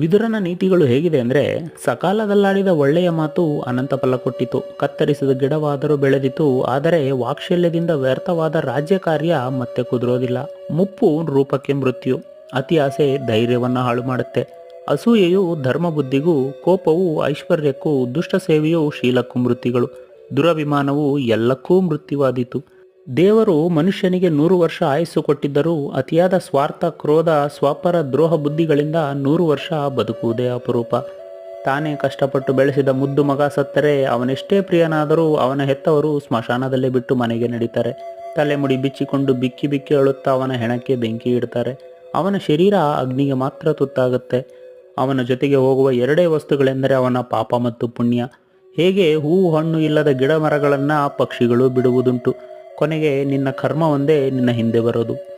ವಿದುರನ ನೀತಿಗಳು ಹೇಗಿದೆ ಅಂದರೆ ಸಕಾಲದಲ್ಲಾಡಿದ ಒಳ್ಳೆಯ ಮಾತು ಅನಂತ ಫಲ ಕೊಟ್ಟಿತು, ಕತ್ತರಿಸಿದ ಗಿಡವಾದರೂ ಬೆಳೆದಿತು, ಆದರೆ ವಾಕ್ಶಲ್ಯದಿಂದ ವ್ಯರ್ಥವಾದ ರಾಜ್ಯ ಕಾರ್ಯ ಮತ್ತೆ ಕುದುರೋದಿಲ್ಲ. ಮುಪ್ಪು ರೂಪಕ್ಕೆ ಮೃತ್ಯು, ಅತಿ ಆಸೆ ಧೈರ್ಯವನ್ನು ಹಾಳು ಮಾಡುತ್ತೆ. ಅಸೂಯೆಯು ಧರ್ಮ ಬುದ್ಧಿಗೂ ಕೋಪವು ಐಶ್ವರ್ಯಕ್ಕೂ, ದುಷ್ಟ ಸೇವೆಯು ಶೀಲಕ್ಕೂ ಮೃತ್ಯುಗಳು. ದುರಭಿಮಾನವು ಎಲ್ಲಕ್ಕೂ ಮೃತ್ಯುವಾದೀತು. ದೇವರು ಮನುಷ್ಯನಿಗೆ ನೂರು ವರ್ಷ ಆಯಸ್ಸು ಕೊಟ್ಟಿದ್ದರೂ ಅತಿಯಾದ ಸ್ವಾರ್ಥ, ಕ್ರೋಧ, ಸ್ವಾಪರ ದ್ರೋಹ ಬುದ್ಧಿಗಳಿಂದ ನೂರು ವರ್ಷ ಬದುಕುವುದೇ ಅಪರೂಪ. ತಾನೇ ಕಷ್ಟಪಟ್ಟು ಬೆಳೆಸಿದ ಮುದ್ದು ಮಗ ಸತ್ತರೆ, ಅವನೆಷ್ಟೇ ಪ್ರಿಯನಾದರೂ ಅವನ ಹೆತ್ತವರು ಸ್ಮಶಾನದಲ್ಲೇ ಬಿಟ್ಟು ಮನೆಗೆ ನಡೀತಾರೆ. ತಲೆಮುಡಿ ಬಿಚ್ಚಿಕೊಂಡು ಬಿಕ್ಕಿ ಬಿಕ್ಕಿ ಅಳುತ್ತಾ ಅವನ ಹೆಣಕ್ಕೆ ಬೆಂಕಿ ಇಡ್ತಾರೆ. ಅವನ ಶರೀರ ಅಗ್ನಿಗೆ ಮಾತ್ರ ತುತ್ತಾಗುತ್ತೆ. ಅವನ ಜೊತೆಗೆ ಹೋಗುವ ಎರಡೇ ವಸ್ತುಗಳೆಂದರೆ ಅವನ ಪಾಪ ಮತ್ತು ಪುಣ್ಯ. ಹೇಗೆ ಹೂ ಹಣ್ಣು ಇಲ್ಲದ ಗಿಡ ಮರಗಳನ್ನು ಪಕ್ಷಿಗಳು ಬಿಡುವುದುಂಟು. ಕೊನೆಗೆ ನಿನ್ನ ಕರ್ಮ ಒಂದೇ ನಿನ್ನ ಹಿಂದೆ ಬರೋದು.